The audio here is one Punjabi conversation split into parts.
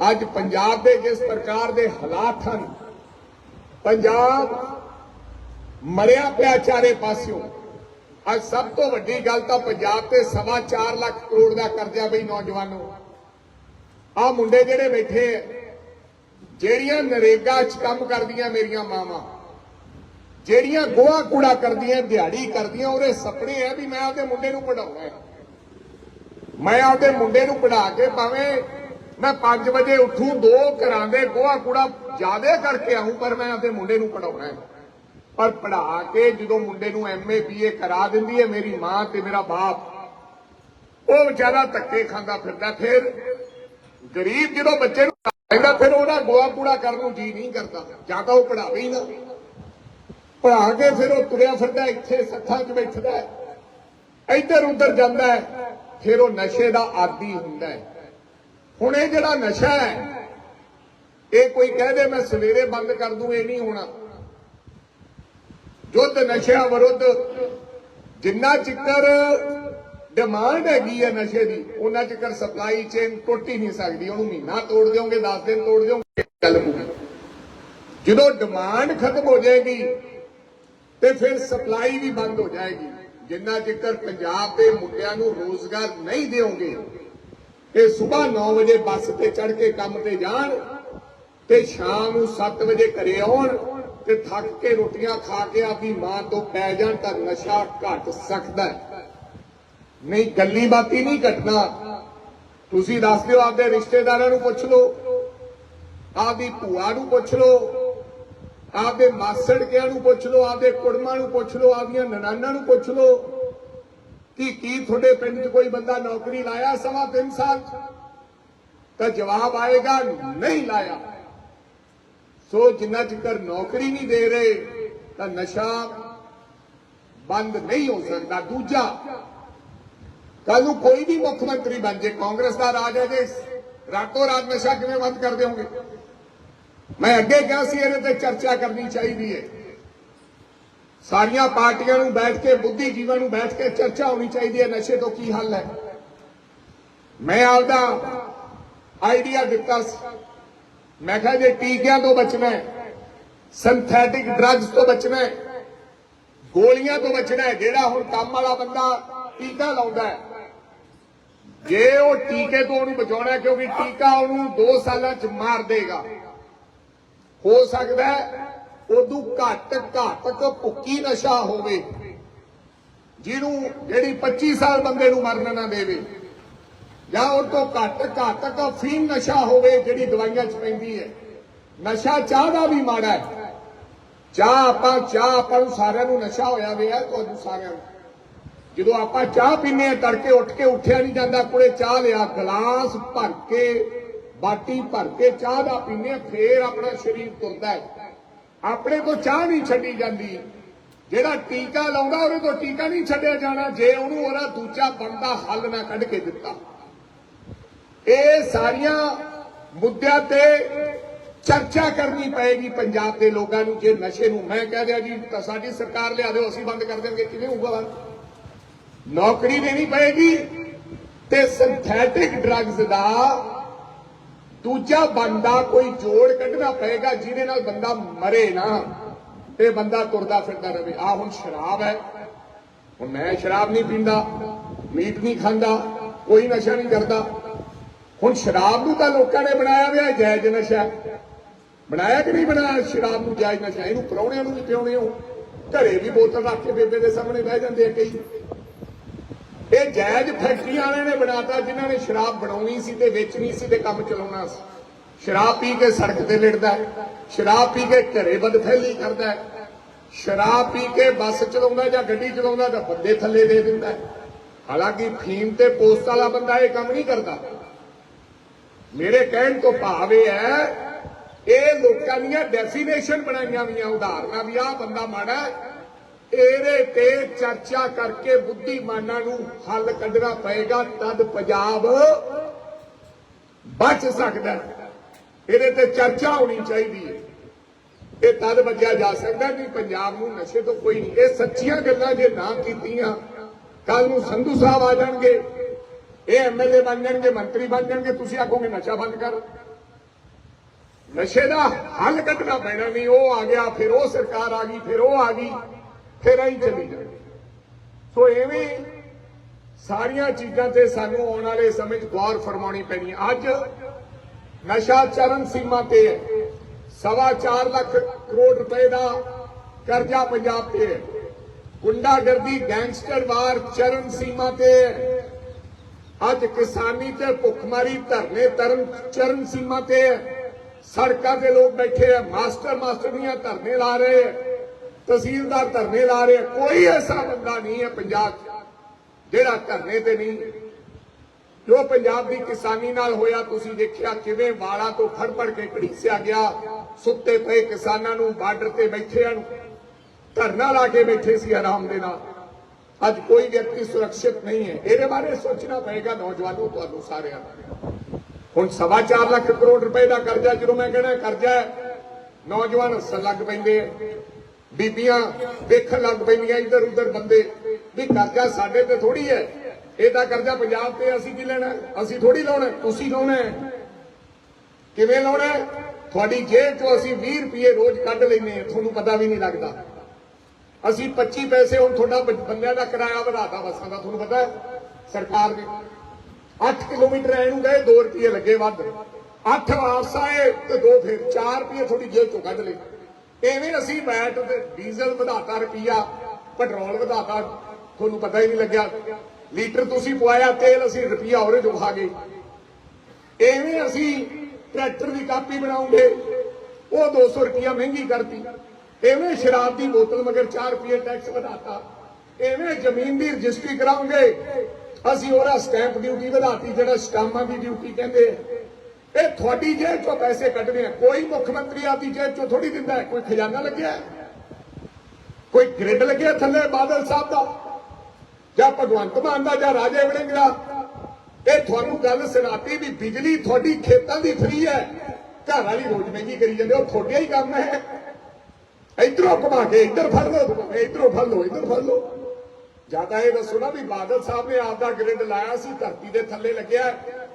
ਅੱਜ ਪੰਜਾਬ ਦੇ ਜਿਸ ਪ੍ਰਕਾਰ ਦੇ ਹਾਲਾਤ ਹਨ, ਪੰਜਾਬ ਮਰਿਆ ਪਿਆ ਚਾਰੇ ਪਾਸਿਓਂ। ਅੱਜ ਸਭ ਤੋਂ ਵੱਡੀ ਗੱਲ ਤਾਂ ਪੰਜਾਬ ਤੇ ਸਵਾ 4 ਲੱਖ ਕਰੋੜ ਦਾ ਕਰਜ਼ਾ ਬਈ ਨੌਜਵਾਨੋ। ਆ ਮੁੰਡੇ ਜਿਹੜੇ ਬੈਠੇ ਆ, ਜਿਹੜੀਆਂ ਨਰੇਗਾ 'ਚ ਕੰਮ ਕਰਦੀਆਂ ਮੇਰੀਆਂ ਮਾਵਾਂ, ਜਿਹੜੀਆਂ ਗੋਹਾ ਕੂੜਾ ਕਰਦੀਆਂ, ਦਿਹਾੜੀ ਕਰਦੀਆਂ, ਉਹਦੇ ਸੁਪਨੇ ਆ ਵੀ ਮੈਂ ਆਪਦੇ ਮੁੰਡੇ ਨੂੰ ਪੜਾਉਣਾ ਮੈਂ ਆਪਦੇ ਮੁੰਡੇ ਨੂੰ ਪੜਾ ਕੇ ਭਾਵੇਂ ਮੈਂ 5 ਵਜੇ ਉੱਠੂ, ਦੋ ਘਰਾਂ ਦੇ ਗੋਹਾ ਕੂੜਾ ਜ਼ਿਆਦੇ ਕਰਕੇ ਆਉਂ ਪਰ ਮੈਂ ਆਪਣੇ ਮੁੰਡੇ ਨੂੰ ਪੜਾਉਣਾ ਹੈ। ਪਰ ਪੜਾ ਕੇ ਜਦੋਂ ਮੁੰਡੇ ਨੂੰ ਐਮਏ ਬੀਏ ਕਰਾ ਦਿੰਦੀ ਹੈ ਮੇਰੀ ਮਾਂ ਤੇ ਮੇਰਾ ਬਾਪ, ਉਹ ਵਿਚਾਰਾ ਧੱਕੇ ਖਾਂਦਾ ਫਿਰਦਾ, ਫਿਰ ਗਰੀਬ ਜਦੋਂ ਬੱਚੇ ਨੂੰ ਪੜਾਉਂਦਾ ਫਿਰ ਉਹਦਾ ਗੋਹਾ ਕੂੜਾ ਕਰਨ ਨੂੰ ਜੀ ਨਹੀਂ ਕਰਦਾ, ਜਾਂ ਤਾਂ ਉਹ ਪੜਾਵੇ ਹੀ ਨਾ। ਪੜਾ ਕੇ ਫਿਰ ਉਹ ਤੁਰਿਆ ਫਿਰਦਾ, ਇੱਥੇ ਸੱਥਾਂ 'ਚ ਬੈਠਦਾ ਹੈ ਇੱਧਰ ਉੱਧਰ ਜਾਂਦਾ ਫਿਰ ਉਹ ਨਸ਼ੇ ਦਾ ਆਦੀ ਹੁੰਦਾ ਹੈ। ਹੁਣ ਇਹ ਜਿਹੜਾ ਨਸ਼ਾ ਹੈ, ਇਹ ਕੋਈ ਕਹਿ ਦੇ ਮੈਂ ਸਵੇਰੇ ਬੰਦ ਕਰ ਦੂੰ, ਇਹ ਨਹੀਂ ਹੋਣਾ। ਜੁੱਧ ਨਸ਼ਿਆਂ ਵਿਰੁੱਧ ਜਿੰਨਾ ਚਿੱਕਰ ਡਿਮਾਂਡ ਹੈਗੀ ਹੈ ਨਸ਼ੇ ਦੀ, ਉਹਨਾਂ ਚਿਕਰ ਸਪਲਾਈ ਚੇਨ ਟੁੱਟ ਹੀ ਨਹੀਂ ਸਕਦੀ। ਉਹਨੂੰ ਮਹੀਨਾ ਤੋੜ ਦਿਓਗੇ 10 ਦਿਨ ਤੋੜ ਦਿਓਗੇ ਗੱਲ ਮੁੱਕ ਜਦੋਂ ਡਿਮਾਂਡ ਖਤਮ ਹੋ ਜਾਏਗੀ, ਤੇ ਫਿਰ ਸਪਲਾਈ ਵੀ ਬੰਦ ਹੋ ਜਾਏਗੀ। ਜਿੰਨਾ ਚਿੱਕਰ ਪੰਜਾਬ ਦੇ ਮੁੰਡਿਆਂ ਨੂੰ ਰੋਜ਼ਗਾਰ ਨਹੀਂ ਦਿਓਗੇ ਤੇ ਸਵੇਰ 9 ਵਜੇ ਬੱਸ ਤੇ ਚੜ ਕੇ ਕੰਮ ਤੇ ਜਾਣ ਤੇ ਸ਼ਾਮ ਨੂੰ 7 ਵਜੇ ਘਰੇ ਆਉਣ ਤੇ ਥੱਕ ਕੇ ਰੋਟੀਆਂ ਖਾ ਕੇ ਆਪਦੀ ਮਾਂ ਤੋਂ ਪੈ ਜਾਣ ਤਾਂ ਨਸ਼ਾ ਘਟ ਸਕਦਾ ਨਹੀਂ, ਗੱਲੀ ਬਾਤੀ ਨਹੀਂ ਘਟਣਾ। ਤੁਸੀਂ ਦੱਸ ਦਿਓ, ਆਪਦੇ ਰਿਸ਼ਤੇਦਾਰਾਂ ਨੂੰ ਪੁੱਛ ਲਓ, ਆਪਦੀ ਭੂਆ ਨੂੰ ਪੁੱਛ ਲਓ, ਆਪਦੇ ਮਾਸੜ ਕਿਆਂ ਨੂੰ ਪੁੱਛ ਲਓ, ਆਪਦੇ ਕੁੜਮਾਂ ਨੂੰ ਪੁੱਛ ਲਓ, ਆਪਦੀਆਂ ਨਨਾਨਾਂ ਨੂੰ ਪੁੱਛ ਲਓ। ਕਿ ਕੀ ਤੁਹਾਡੇ ਪਿੰਡ 'ਚ ਕੋਈ ਬੰਦਾ ਨੌਕਰੀ ਲਾਇਆ ਸਵਾ ਤਿੰਨ ਸਾਲ? 'ਚ? ਤਾਂ ਜਵਾਬ ਆਏਗਾ, ਨਹੀਂ ਲਾਇਆ। ਸੋ ਜਿੰਨਾ ਚਿਰ ਨੌਕਰੀ ਨਹੀਂ ਦੇ ਰਹੇ, ਤਾਂ ਨਸ਼ਾ ਬੰਦ ਨਹੀਂ ਹੋ ਸਕਦਾ। ਦੂਜਾ ਕੱਲ ਨੂੰ ਕੋਈ ਵੀ ਮੁੱਖ ਮੰਤਰੀ ਬਣ ਜੇ, ਕਾਂਗਰਸ ਦਾ ਰਾਜ ਹੈ ਜੇ ਰਾਤੋਂ ਰਾਤ ਨਸ਼ਾ ਕਿਵੇਂ ਬੰਦ ਕਰ ਦਿਓਗੇ ਮੈਂ ਅੱਗੇ ਕਿਹਾ ਸੀ, ਇਹਦੇ ਤੇ ਚਰਚਾ ਕਰਨੀ ਚਾਹੀਦੀ ਹੈ। ਸਾਰੀਆਂ ਪਾਰਟੀਆਂ ਨੂੰ ਬੈਠ ਕੇ, ਬੁੱਧੀਜੀਵਾਂ ਨੂੰ ਬੈਠ ਕੇ ਚਰਚਾ ਹੋਣੀ ਚਾਹੀਦੀ ਹੈ, ਨਸ਼ੇ ਤੋਂ ਕੀ ਹੱਲ ਹੈ? ਮੈਂ ਆਪਦਾ ਆਈਡੀਆ ਦਿੱਤਾ ਸੀ। ਮੈਂ ਕਿਹਾ ਜੇ ਟੀਕਿਆਂ ਤੋਂ ਬਚਣਾ ਹੈ ਸਿੰਥੈਟਿਕ ਡਰੱਗਸ ਤੋਂ ਬਚਣਾ ਹੈ, ਗੋਲੀਆਂ ਤੋਂ ਬਚਣਾ ਹੈ, ਜਿਹੜਾ ਹੁਣ ਕੰਮ ਵਾਲਾ ਬੰਦਾ ਟੀਕਾ ਲਾਉਂਦਾ ਹੈ, ਜੇ ਉਹ ਟੀਕੇ ਤੋਂ ਉਹਨੂੰ ਬਚਾਉਣਾ ਕਿਉਂਕਿ ਟੀਕਾ ਉਹਨੂੰ 2 ਸਾਲਾਂ ਚ ਮਾਰ ਦੇਗਾ, ਹੋ ਸਕਦਾ ਉਦੋਂ ਘੱਟ ਘਾਤਕ ਭੁੱਕੀ ਨਸ਼ਾ ਹੋਵੇ, ਜਿਹਨੂੰ ਜਿਹੜੀ 25 ਸਾਲ ਬੰਦੇ ਨੂੰ ਮਰਨ ਨਾ ਦੇਵੇ। ਜਾਂ ਉਹ ਤੋਂ ਘੱਟ ਘਾਤਕ ਫੀਮ ਨਸ਼ਾ ਹੋਵੇ, ਜਿਹੜੀ ਦਵਾਈਆਂ 'ਚ ਪੈਂਦੀ ਹੈ। ਨਸ਼ਾ ਚਾਹ ਦਾ ਵੀ ਮਾੜਾ ਹੈ। ਚਾਹ ਆਪਾਂ ਚਾਹ ਆਪਾਂ ਨੂੰ ਸਾਰਿਆਂ ਨੂੰ ਨਸ਼ਾ ਹੋਇਆ ਹੋਇਆ ਤੁਹਾਨੂੰ ਸਾਰਿਆਂ ਨੂੰ। ਜਦੋਂ ਆਪਾਂ ਚਾਹ ਪੀਨੇ ਆ ਤੜਕੇ ਉੱਠ ਕੇ ਉੱਠਿਆ ਨਹੀਂ ਜਾਂਦਾ, ਕੋਲੇ ਚਾਹ ਲਿਆ, ਗਲਾਸ ਭਰ ਕੇ, ਬਾਟੀ ਭਰ ਕੇ ਚਾਹ ਦਾ ਪੀਨੇ ਫੇਰ ਆਪਣਾ ਸਰੀਰ ਤੁਰਦਾ ਹੈ। ਆਪਣੇ ਤੋਂ ਚਾਹ ਨਹੀਂ ਛੱਡੀ ਜਾਂਦੀ। ਜਿਹੜਾ ਟੀਕਾ ਲਾਉਂਦਾ, ਉਹਦੇ ਤੋਂ ਟੀਕਾ ਨਹੀਂ ਛੱਡਿਆ ਜਾਣਾ। ਜੇ ਉਹਨੂੰ ਉਹਦਾ ਦੂਜਾ ਬੰਦਾ ਹੱਲ ਨਾ ਕੱਢ ਕੇ ਦਿੱਤਾ। ਇਹ ਸਾਰੀਆਂ ਮੁੱਦਿਆਂ ਤੇ ਚਰਚਾ ਕਰਨੀ ਪਏਗੀ ਪੰਜਾਬ ਦੇ ਲੋਕਾਂ ਨੂੰ। ਜੇ ਨਸ਼ੇ ਨੂੰ ਮੈਂ ਕਹਿ ਦਿਆ ਜੀ, ਤਾਂ ਸਾਡੀ ਸਰਕਾਰ ਲਿਆ ਦਿਓ, ਅਸੀਂ ਬੰਦ ਕਰ ਦੇਵਾਂਗੇ ਕਿਵੇਂ ਹੋਊਗਾ ਨੌਕਰੀ ਦੇਣੀ ਪਏਗੀ ਤੇ ਸਿੰਥੈਟਿਕ ਡਰੱਗਸ ਦਾ ਦੂਜਾ ਬੰਦਾ ਕੋਈ ਜੋੜ ਕੱਢਣਾ ਪਏਗਾ ਜਿਹਦੇ ਨਾਲ ਬੰਦਾ ਮਰੇ ਨਾ, ਤੇ ਬੰਦਾ ਤੁਰਦਾ ਫਿਰਦਾ ਰਹੇ ਆ ਹੁਣ ਸ਼ਰਾਬ ਹੈ। ਹੁਣ ਮੈਂ ਸ਼ਰਾਬ ਨਹੀਂ ਪੀਂਦਾ, ਮੀਟ ਨਹੀਂ ਖਾਂਦਾ, ਕੋਈ ਨਸ਼ਾ ਨਹੀਂ ਕਰਦਾ। ਹੁਣ ਸ਼ਰਾਬ ਨੂੰ ਤਾਂ ਲੋਕਾਂ ਨੇ ਬਣਾਇਆ ਹੋਇਆ ਜਾਇਜ਼ ਨਸ਼ਾ। ਬਣਾਇਆ ਕਿ ਨਹੀਂ ਬਣਾਇਆ? ਸ਼ਰਾਬ ਨੂੰ ਜਾਇਜ਼ ਨਸ਼ਾ। ਇਹਨੂੰ ਪਰੌਣਿਆਂ ਨੂੰ ਵੀ ਪਿਉਣੇ ਹੋ। ਘਰੇ ਵੀ ਬੋਤਲ ਰੱਖ ਕੇ ਬੇਬੇ ਦੇ ਸਾਹਮਣੇ ਬਹਿ ਜਾਂਦੇ ਆ ਕਈ। ਇਹ ਜਾਇਜ਼ ਫੈਕਟਰੀਆਂ ਵਾਲਿਆਂ ਨੇ ਬਣਾਤਾ, ਜਿਨ੍ਹਾਂ ਨੇ ਸ਼ਰਾਬ ਬਣਾਉਣੀ ਸੀ ਤੇ ਵੇਚਣੀ ਸੀ ਤੇ ਕੰਮ ਚਲਾਉਣਾ ਸੀ। ਸ਼ਰਾਬ ਪੀ ਕੇ ਸੜਕ ਤੇ ਲਿੜਦਾ ਹੈ, ਸ਼ਰਾਬ ਪੀ ਕੇ ਘਰੇ ਬਦਫੈਲੀ ਕਰਦਾ ਹੈ, ਸ਼ਰਾਬ ਪੀ ਕੇ ਬੱਸ ਚਲਾਉਂਦਾ ਜਾਂ ਗੱਡੀ ਚਲਾਉਂਦਾ ਤਾਂ ਬੰਦੇ ਥੱਲੇ ਦੇ ਦਿੰਦਾ ਹਾਲਾਂਕਿ ਫੀਮ ਤੇ ਪੋਸਟ ਵਾਲਾ ਬੰਦਾ ਇਹ ਕੰਮ ਨਹੀਂ ਕਰਦਾ। ਮੇਰੇ ਕਹਿਣ ਤੋਂ ਭਾਵ ਇਹ ਹੈ, ਇਹ ਲੋਕਾਂ ਦੀਆਂ ਡੈਫੀਨੇਸ਼ਨ ਬਣਾਈਆਂ ਵੀਆਂ ਉਦਾਹਰਨਾਂ ਵੀ ਆਹ ਬੰਦਾ ਮਾੜਾ ਇਹਦੇ ਤੇ ਚਰਚਾ ਕਰਕੇ ਬੁੱਧੀਮਾਨਾਂ ਨੂੰ ਹੱਲ ਕੱਢਣਾ ਪਏਗਾ, ਤਦ ਪੰਜਾਬ ਬਚ ਸਕਦਾ ਇਹਦੇ ਤੇ ਚਰਚਾ ਹੋਣੀ ਚਾਹੀਦੀ ਹੈ। ਇਹ ਤਦ ਬਚਿਆ ਜਾ ਸਕਦਾ ਨਹੀਂ ਪੰਜਾਬ ਨੂੰ ਨਸ਼ੇ ਤੋਂ ਕੋਈ ਨਹੀਂ। ਇਹ ਸੱਚੀਆਂ ਗੱਲਾਂ ਜੇ ਨਾ ਕੀਤੀਆਂ ਕੱਲ ਨੂੰ ਸੰਧੂ ਸਾਹਿਬ ਆ ਜਾਣਗੇ, ਇਹ ਐਮਐਲਏ ਬਣ ਜਾਣਗੇ, ਮੰਤਰੀ ਬਣ ਜਾਣਗੇ, ਤੁਸੀਂ ਆਖੋਗੇ ਨਸ਼ਾ ਬੰਦ ਕਰ। ਨਸ਼ੇ ਦਾ ਹੱਲ ਕੱਢਣਾ ਪੈਣਾ ਨਹੀਂ, ਉਹ ਆ ਗਿਆ, ਫਿਰ ਉਹ ਸਰਕਾਰ ਆ ਗਈ, ਫਿਰ ਉਹ ਆ ਗਈ। ਫਿਰ ਐਂ ਚੱਲੀ ਜਾਣੀ। ਸੋ ਐਵੇਂ ਸਾਰੀਆਂ ਚੀਜ਼ਾਂ ਤੇ ਸਾਨੂੰ ਆਉਣ ਵਾਲੇ ਸਮੇਂ 'ਚ ਗੌਰ ਫਰਮਾਉਣੀ ਪੈਣੀ। ਅੱਜ ਨਸ਼ਾ ਚਰਨ ਸੀਮਾ ਤੇ ਹੈ। ਸਵਾ ਚਾਰ ਲੱਖ ਕਰੋੜ ਰੁਪਏ ਦਾ ਕਰਜ਼ਾ ਪੰਜਾਬ ਤੇ ਹੈ। ਗੁੰਡਾਗਰਦੀ, ਗੈਂਗਸਟਰ ਵਾਰ ਚਰਨ ਸੀਮਾ ਤੇ ਹੈ। ਅੱਜ ਕਿਸਾਨੀ ਤੇ ਭੁੱਖਮਾਰੀ ਧਰਨੇ ਤਰਨ ਚਰਨ ਸੀਮਾ ਤੇ ਹੈ। ਸੜਕਾਂ ਤੇ ਲੋਕ ਬੈਠੇ ਆ ਮਾਸਟਰ ਮਾਸਟਰ ਦੀਆਂ ਧਰਨੇ ਲਾ ਰਹੇ ਆ। ਤਹਿਸੀਲਦਾਰ ਧਰਨੇ ਲਾ ਰਿਹਾ। ਕੋਈ ਐਸਾ ਬੰਦਾ ਨਹੀਂ ਹੈ ਪੰਜਾਬ 'ਚ, ਜਿਹੜਾ ਧਰਨੇ ਤੇ ਨਹੀਂ। ਜੋ ਪੰਜਾਬ ਦੀ ਕਿਸਾਨੀ ਨਾਲ ਹੋਇਆ, ਤੁਸੀਂ ਦੇਖਿਆ ਕਿਵੇਂ ਵਾਲਾਂ ਤੋਂ ਫੜ ਕੇ ਘੜੀਸਿਆ ਗਿਆ, ਸੁੱਤੇ ਪਏ ਕਿਸਾਨਾਂ ਨੂੰ ਬਾਰਡਰ ਤੇ ਬੈਠਿਆਂ ਨੂੰ। ਧਰਨਾ ਲਾ ਕੇ ਬੈਠੇ ਸੀ ਆਰਾਮ ਦੇ ਨਾਲ। ਅੱਜ ਕੋਈ ਵਿਅਕਤੀ ਸੁਰੱਖਿਅਤ ਨਹੀਂ ਹੈ। ਇਹਦੇ ਬਾਰੇ ਸੋਚਣਾ ਪਏਗਾ ਨੌਜਵਾਨੋ ਤੁਹਾਨੂੰ ਸਾਰਿਆਂ ਨੂੰ। ਹੁਣ ਸਵਾ ਚਾਰ ਲੱਖ ਕਰੋੜ ਰੁਪਏ ਦਾ ਕਰਜ਼ਾ, ਜਦੋਂ ਮੈਂ ਕਹਿੰਦਾ ਕਰਜ਼ਾ ਨੌਜਵਾਨ ਹੱਸਣ ਲੱਗ ਪੈਂਦੇ ਆ ਬੀਬੀਆਂ ਦੇਖਣ ਲੱਗ ਪੈਂਦੀਆਂ ਇੱਧਰ ਉੱਧਰ ਬੰਦੇ ਵੀ ਕਰਜ਼ਾ ਸਾਡੇ ਤੇ ਥੋੜੀ ਹੈ। ਇਹਦਾ ਕਰਜ਼ਾ ਪੰਜਾਬ ਤੇ ਅਸੀਂ ਕੀ ਲੈਣਾ? ਅਸੀਂ ਥੋੜੀ ਲਾਉਣਾ, ਤੁਸੀਂ ਲਾਉਣਾ ਕਿਵੇਂ ਲਾਉਣਾ ਤੁਹਾਡੀ ਜੇਬ ਚੋਂ ਅਸੀਂ 20 ਰੁਪਏ ਰੋਜ਼ ਕੱਢ ਲੈਨੇ ਆ ਤੁਹਾਨੂੰ ਪਤਾ ਵੀ ਨਹੀਂ ਲੱਗਦਾ। ਅਸੀਂ 25 ਪੈਸੇ ਹੁਣ ਤੁਹਾਡਾ ਬੰਦਿਆਂ ਦਾ ਕਿਰਾਇਆ ਵਧਾਤਾ ਬੱਸਾਂ ਦਾ ਤੁਹਾਨੂੰ ਪਤਾ ਸਰਕਾਰ ਨੇ। 8 ਕਿਲੋਮੀਟਰ ਐ ਨੂੰ ਗਏ 2 ਰੁਪਏ ਲੱਗੇ ਵੱਧ। 8 ਵਾਪਸ ਆਏ ਤੇ 2 ਫਿਰ 4 ਰੁਪਏ ਤੁਹਾਡੀ ਜੇਬ ਚੋਂ ਕੱਢ ਲਏ। ਐਵੇਂ ਅਸੀਂ ਵੈਟ ਤੇ ਡੀਜ਼ਲ ਵਧਾਤਾ ਰੁਪਿਆ ਪੈਟਰੋਲ ਵਧਾਤਾ, ਤੁਹਾਨੂੰ ਪਤਾ ਹੀ ਨਹੀਂ ਲੱਗਿਆ। ਲੀਟਰ ਤੁਸੀਂ ਪਵਾਇਆ, ਤੇਲ ਅਸੀਂ ਰੁਪਿਆ ਹੋਰ ਜੋ ਗਏ। ਐਵੇਂ ਅਸੀਂ ਟਰੈਕਟਰ ਦੀ ਕਾਪੀ ਬਣਾਉਂਗੇ, ਉਹ 200 ਰੁਪਈਆ ਮਹਿੰਗੀ ਕਰਤੀ। ਐਵੇਂ ਸ਼ਰਾਬ ਦੀ ਬੋਤਲ ਮਗਰ 4 ਰੁਪਏ ਟੈਕਸ ਵਧਾਤਾ। ਐਵੇਂ ਜ਼ਮੀਨ ਦੀ ਰਜਿਸਟਰੀ ਕਰਾਉਂਗੇ, ਅਸੀਂ ਉਹਦਾ ਸਟੈਂਪ ਡਿਊਟੀ ਵਧਾਤੀ, ਜਿਹੜਾ ਸਟਾਮਾਂ ਦੀ ਡਿਊਟੀ ਕਹਿੰਦੇ ਆ। ਇਹ ਤੁਹਾਡੀ ਜੇਬ ਚੋਂ ਪੈਸੇ ਕੱਢਣੇ ਆ। ਕੋਈ ਮੁੱਖ ਮੰਤਰੀ ਆਪਦੀ ਜੇਬ ਚੋਂ ਥੋੜੀ ਦਿੰਦਾ ਕੋਈ ਖਜ਼ਾਨਾ ਲੱਗਿਆ ਕੋਈ ਗ੍ਰਿਡ ਲੱਗਿਆ ਥੱਲੇ ਬਾਦਲ ਸਾਹਿਬ ਦਾ? ਜਾਂ ਭਗਵੰਤ ਮਾਨ ਦਾ ਜਾਂ ਰਾਜੇ ਵੜਿੰਗ ਦਾ? ਇਹ ਤੁਹਾਨੂੰ ਗੱਲ ਸੁਣਾਤੀ ਵੀ ਬਿਜਲੀ ਤੁਹਾਡੀ ਖੇਤਾਂ ਦੀ ਫਰੀ ਹੈ। ਘਰ ਵਾਲੀ ਰੋਜ਼ ਮਹਿੰਗੀ ਕਰੀ ਜਾਂਦੇ ਉਹ ਤੁਹਾਡੇ ਹੀ ਕੰਮ ਹੈ। ਇਧਰੋਂ ਘੁਮਾ ਕੇ ਇੱਧਰ ਫੜ ਲਓ ਇਧਰੋਂ ਫੜ ਲਓ, ਇੱਧਰ ਫੜ ਲਓ। ਜ਼ਿਆਦਾ ਇਹ ਦੱਸੋ ਨਾ ਵੀ ਬਾਦਲ ਸਾਹਿਬ ਨੇ ਆਪਦਾ ਗ੍ਰਿਡ ਲਾਇਆ ਸੀ, ਧਰਤੀ ਦੇ ਥੱਲੇ ਲੱਗਿਆ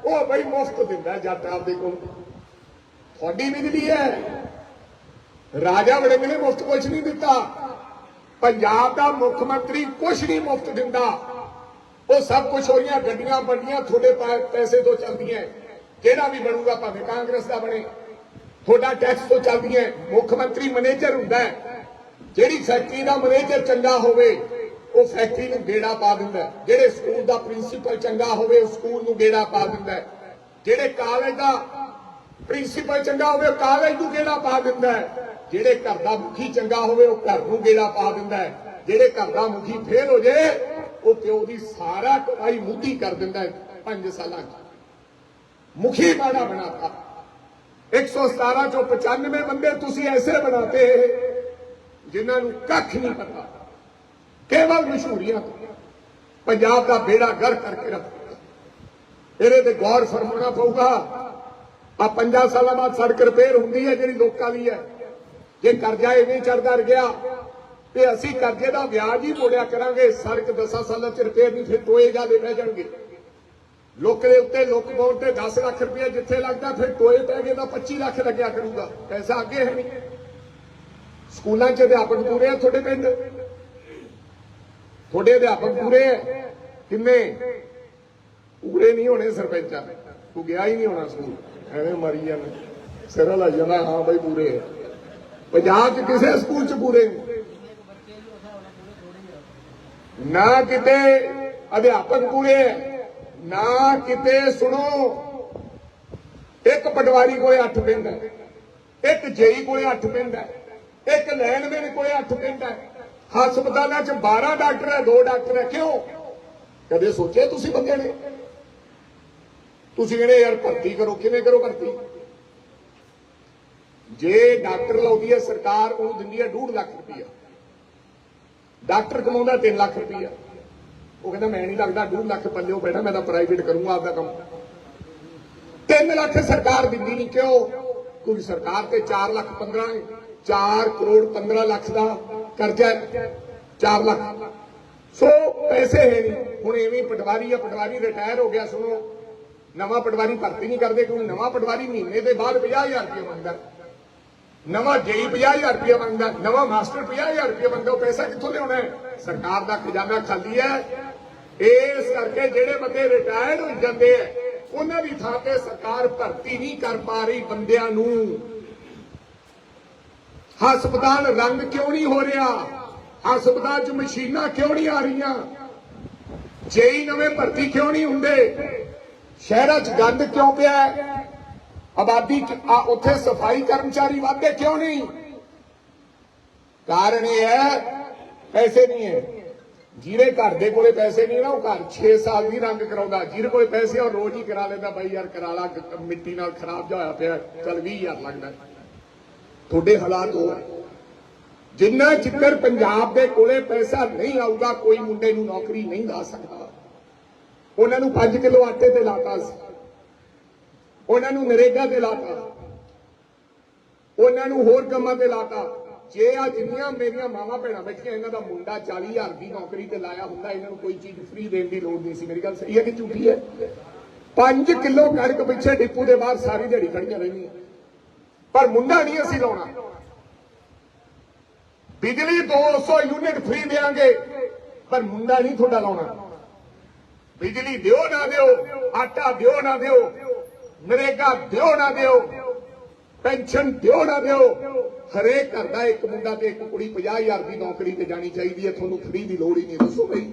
ਉਹ ਬਈ ਮੁਫਤ ਦਿੰਦਾ ਜੱਟ ਆਪਦੇ ਕੋਲ। ਤੁਹਾਡੀ ਬਿਜਲੀ ਹੈ। ਰਾਜਾ ਵੜਿੰਗ ਨੇ ਮੁਫਤ ਕੁਝ ਨਹੀਂ ਦਿੱਤਾ। ਪੰਜਾਬ ਦਾ ਮੁੱਖ ਮੰਤਰੀ ਕੁਝ ਨਹੀਂ ਮੁਫਤ ਦਿੰਦਾ। ਉਹ ਸਭ ਕੁਝ ਹੋਈਆਂ ਗੱਡੀਆਂ ਬੰਡੀਆਂ ਤੁਹਾਡੇ ਪੈਸੇ ਤੋਂ ਚੱਲਦੀਆਂ ਜਿਹੜਾ ਵੀ ਬਣੂਗਾ ਭਾਵੇਂ ਕਾਂਗਰਸ ਦਾ ਬਣੇ। ਤੁਹਾਡਾ ਟੈਕਸ ਤੋਂ ਚੱਲਦੀਆਂ ਮੁੱਖ ਮੰਤਰੀ ਮੈਨੇਜਰ ਹੁੰਦਾ ਜਿਹੜੀ ਫੈਕਟਰੀ ਦਾ ਮੈਨੇਜਰ ਚੰਗਾ ਹੋਵੇ ਉਹ ਫੈਕਟਰੀ ਨੂੰ ਗੇੜਾ ਪਾ ਦਿੰਦਾ ਜਿਹੜੇ ਸਕੂਲ ਦਾ ਪ੍ਰਿੰਸੀਪਲ ਚੰਗਾ ਹੋਵੇ, ਉਹ ਸਕੂਲ ਨੂੰ ਗੇੜਾ ਪਾ ਦਿੰਦਾ ਜਿਹੜੇ ਕਾਲਜ ਦਾ ਪ੍ਰਿੰਸੀਪਲ ਚੰਗਾ ਹੋਵੇ, ਉਹ ਕਾਲਜ ਨੂੰ ਗੇੜਾ ਪਾ ਦਿੰਦਾ ਜਿਹੜੇ ਘਰ ਦਾ ਮੁਖੀ ਚੰਗਾ ਹੋਵੇ, ਉਹ ਘਰ ਨੂੰ ਗੇੜਾ ਪਾ ਦਿੰਦਾ ਜਿਹੜੇ ਘਰ ਦਾ ਮੁਖੀ ਫੇਲ ਹੋ ਜੇ, ਉਹ ਪਿਓ ਦੀ ਸਾਰਾ ਕਮਾਈ ਮੁੱਦੀ ਕਰ ਦਿੰਦਾ ਹੈ। 5 ਸਾਲਾਂ 'ਚ। ਮੁਖੀ ਮਾੜਾ ਬਣਾਤਾ। 117 ਚੋਂ 95 ਬੰਦੇ ਤੁਸੀਂ ਐਸੇ ਬਣਾਤੇ, ਜਿਨ੍ਹਾਂ ਨੂੰ ਕੱਖ ਨਹੀਂ ਪਤਾ। ਕੇਵਲ ਮਸ਼ਹੂਰੀਆਂ ਪੰਜਾਬ ਦਾ ਬੇੜਾ ਗਰ ਕਰਕੇ ਰੱਖ ਇਹਦੇ ਤੇ ਗੌਰ ਫਰਮਾਉਣਾ ਪਊਗਾ। ਆ ਪੰਜਾਂ ਸਾਲਾਂ ਬਾਅਦ ਸੜਕ ਰਿਪੇਅਰ ਹੁੰਦੀ ਹੈ ਜਿਹੜੀ ਲੋਕਾਂ ਦੀ ਹੈ। ਜੇ ਕਰਜ਼ਾ ਐਵੇਂ ਚੜਦਾ ਗਿਆ ਤੇ ਅਸੀਂ ਕਰਜ਼ੇ ਦਾ ਵਿਆਜ ਹੀ ਮੋੜਿਆ ਕਰਾਂਗੇ। ਸੜਕ 10 ਸਾਲਾਂ ਚ ਰਿਪੇਅਰ ਨਹੀਂ, ਫਿਰ ਟੋਏ ਜਾਦੇ ਰਹਿ ਜਾਣਗੇ। ਲੋਕ ਦੇ ਉੱਤੇ ਲੁੱਕ ਪਾਉਣ ਤੇ 10 ਲੱਖ ਰੁਪਏ ਜਿੱਥੇ ਲੱਗਦਾ, ਫਿਰ ਟੋਏ ਪੈ ਗਏ ਤਾਂ 25 ਲੱਖ ਲੱਗਿਆ ਕਰੂਗਾ। ਪੈਸਾ ਅੱਗੇ ਹੈ ਨਹੀਂ। ਸਕੂਲਾਂ 'ਚ ਅਧਿਆਪਕ ਪੂਰੇ ਆ ਤੁਹਾਡੇ ਪਿੰਡ। ਤੁਹਾਡੇ ਅਧਿਆਪਕ ਪੂਰੇ ਆ ਕਿੰਨੇ? ਪੂਰੇ ਨਹੀਂ ਹੋਣੇ ਸਰਪੰਚਾਂ। ਤੂੰ ਗਿਆ ਹੀ ਨਹੀਂ ਹੋਣਾ ਸਕੂਲ। ਐਵੇਂ ਮਰੀ ਜਾਂਦਾ। ਸਿਰ ਲਾ ਜਾਂਦਾ ਹਾਂ ਬਈ ਪੂਰੇ ਆ ਪੰਜਾਬ 'ਚ ਕਿਸੇ ਸਕੂਲ 'ਚ ਪੂਰੇ ਨਾ ਕਿਤੇ ਅਧਿਆਪਕ ਪੂਰੇ ਹੈ, ਨਾ ਕਿਤੇ ਸੁਣੋ। ਇੱਕ ਪਟਵਾਰੀ ਕੋਲੇ 8 ਪਿੰਡ ਹੈ। ਇੱਕ ਜੇਈ ਕੋਲੇ 8 ਪਿੰਡ ਹੈ। ਇੱਕ ਲੈਂਡਮੈਨ ਕੋਲੇ 8 ਪਿੰਡ ਹੈ। ਹਸਪਤਾਲਾਂ 'ਚ 12 ਡਾਕਟਰ ਹੈ 2 ਡਾਕਟਰ ਹੈ, ਕਿਉਂ? ਕਦੇ ਸੋਚਿਆ ਤੁਸੀਂ ਬੰਦੇ ਨੇ? ਤੁਸੀਂ ਕਹਿੰਦੇ, ਯਾਰ ਭਰਤੀ ਕਰੋ, ਕਿਵੇਂ ਕਰੋ ਭਰਤੀ? ਜੇ ਡਾਕਟਰ ਲਾਉਂਦੀ ਹੈ ਸਰਕਾਰ, ਉਹਨੂੰ ਦਿੰਦੀ ਹੈ 2.5 ਲੱਖ ਰੁਪਈਆ। ਡਾਕਟਰ ਕਮਾਉਂਦਾ 3 ਲੱਖ ਰੁਪਈਆ। ਉਹ ਕਹਿੰਦਾ, ਮੈਂ ਨਹੀਂ ਲੱਗਦਾ 2 ਲੱਖ ਪੱਲਿਓ ਪੈਣਾ ਮੈਂ ਤਾਂ ਪ੍ਰਾਈਵੇਟ ਕਰੂੰਗਾ ਆਪਦਾ ਕੰਮ। 3 ਲੱਖ ਸਰਕਾਰ ਦਿੰਦੀ ਨਹੀਂ, ਕਿਉਂ? ਕਿਉਂਕਿ ਸਰਕਾਰ ਤੇ 4 ਲੱਖ 15 4 ਕਰੋੜ 15 ਲੱਖ ਦਾ ਕਰਜ਼ਾ 4 ਲੱਖ। ਸੋ ਪੈਸੇ ਹੈ ਨਹੀਂ। ਹੁਣ ਐਵੇਂ ਪਟਵਾਰੀ ਆ, ਪਟਵਾਰੀ ਰਿਟਾਇਰ ਹੋ ਗਿਆ, ਸੁਣੋ। ਨਵਾਂ ਪਟਵਾਰੀ ਭਰਤੀ ਨਹੀਂ ਕਰਦੇ ਕਿਉਂਕਿ ਨਵਾਂ ਪਟਵਾਰੀ ਮਹੀਨੇ ਦੇ ਬਾਅਦ 50000 ਰੁਪਏ ਮੰਗਦਾ ਨਵਾਂ ਜੇਈ 50000 ਰੁਪਏ ਮੰਗਦਾ ਨਵਾਂ ਮਾਸਟਰ 50000 ਰੁਪਏ ਮੰਗਦਾ ਉਹ ਪੈਸਾ ਕਿੱਥੋਂ ਲਿਆਉਣਾ ਹੈ? ਸਰਕਾਰ ਦਾ ਖਜ਼ਾਨਾ ਖਾਲੀ ਹੈ। ਇਸ ਕਰਕੇ ਜਿਹੜੇ ਬੰਦੇ ਰਿਟਾਇਰਡ ਹੋ ਜਾਂਦੇ ਆ ਉਹਨਾਂ ਦੀ ਥਾਂ ਤੇ ਸਰਕਾਰ ਭਰਤੀ ਨਹੀਂ ਕਰ ਪਾ ਰਹੀ ਬੰਦਿਆਂ ਨੂੰ। ਹਸਪਤਾਲ ਰੰਗ ਕਿਉਂ ਨਹੀਂ ਹੋ ਰਿਹਾ? ਹਸਪਤਾਲ 'ਚ ਮਸ਼ੀਨਾਂ ਕਿਉਂ ਨਹੀਂ ਆ ਰਹੀਆਂ? ਜੇਈ ਨਵੇਂ ਭਰਤੀ ਕਿਉਂ ਨਹੀਂ ਹੁੰਦੇ? ਸ਼ਹਿਰਾਂ 'ਚ ਗੰਦ ਕਿਉਂ ਪਿਆ ਆਬਾਦੀ ਉੱਥੇ ਸਫ਼ਾਈ ਕਰਮਚਾਰੀ ਵਾਧੇ ਕਿਉਂ ਨਹੀਂ? ਕਾਰਨ ਇਹ ਹੈ, ਪੈਸੇ ਨਹੀਂ ਹੈ। ਜਿਹਦੇ ਘਰ ਦੇ ਕੋਲੇ ਪੈਸੇ ਨਹੀਂ ਨਾ ਉਹ ਘਰ 6 ਸਾਲ ਵੀ ਰੰਗ ਕਰਾਉਂਦਾ। ਜਿਹਦੇ ਕੋਲੇ ਪੈਸੇ ਉਹ ਰੋਜ਼ ਹੀ ਕਰਾ ਲੈਂਦਾ, ਬਾਈ ਯਾਰ ਕਰਾ ਲਾ ਮਿੱਟੀ ਨਾਲ ਖਰਾਬ ਜਿਹਾ ਹੋਇਆ ਪਿਆ, ਚਲ 20000 ਲੱਗਦਾ। ਤੁਹਾਡੇ ਹਾਲਾਤ ਹੋ। ਜਿੰਨਾ ਚਿੱਕਰ ਪੰਜਾਬ ਦੇ ਕੋਲੇ ਪੈਸਾ ਨਹੀਂ ਆਊਗਾ, ਕੋਈ ਮੁੰਡੇ ਨੂੰ ਨੌਕਰੀ ਨਹੀਂ ਲਾ ਸਕਦਾ। ਉਹਨਾਂ ਨੂੰ 5 ਕਿਲੋ ਆਟੇ ਤੇ ਲਾਤਾ ਸੀ। ਉਹਨਾਂ ਨੂੰ ਨਰੇਗਾ ਤੇ ਲਾਤਾ। ਉਹਨਾਂ ਨੂੰ ਹੋਰ ਕੰਮਾਂ ਤੇ ਲਾਤਾ। ਜੇ ਆ ਜਿੰਨੀਆਂ ਮੇਰੀਆਂ ਮਾਵਾਂ ਭੈਣਾਂ ਬੈਠੀਆਂ, ਇਹਨਾਂ ਦਾ ਮੁੰਡਾ 40000 ਦੀ ਨੌਕਰੀ ਤੇ ਲਾਇਆ ਹੁੰਦਾ, ਇਹਨਾਂ ਨੂੰ ਕੋਈ ਚੀਜ਼ ਫ੍ਰੀ ਦੇਣ ਦੀ ਲੋੜ ਨਹੀਂ ਸੀ। ਮੇਰੀ ਗੱਲ ਸਹੀ ਹੈ ਕਿ ਝੂਠੀ ਹੈ? 5 ਕਿਲੋ ਕਣਕ ਪਿੱਛੇ ਡਿਪੂ ਦੇ ਬਾਹਰ ਸਾਰੀ ਦਿਹਾੜੀ ਖੜੀਆਂ ਰਹਿੰਦੀਆਂ। ਪਰ ਮੁੰਡਾ ਨਹੀਂ ਅਸੀਂ ਲਾਉਣਾ। ਬਿਜਲੀ 200 ਯੂਨਿਟ ਫ੍ਰੀ ਦੇਾਂਗੇ ਪਰ ਮੁੰਡਾ ਨਹੀਂ ਤੁਹਾਡਾ ਲਾਉਣਾ। ਬਿਜਲੀ ਦਿਓ ਨਾ ਦਿਓ, ਆਟਾ ਦਿਓ ਨਾ ਦਿਓ, ਨਰੇਗਾ ਦਿਓ ਨਾ ਦਿਓ, ਪੈਨਸ਼ਨ ਦਿਓ ਨਾ ਦਿਓ। ਹਰੇਕ ਘਰ ਦਾ ਇੱਕ ਮੁੰਡਾ ਤੇ ਇੱਕ ਕੁੜੀ 50000 ਦੀ ਨੌਕਰੀ ਤੇ ਜਾਣੀ ਚਾਹੀਦੀ ਹੈ, ਤੁਹਾਨੂੰ ਫ੍ਰੀ ਦੀ ਲੋੜ ਹੀ ਨਹੀਂ, ਦੱਸੋ ਬਈ।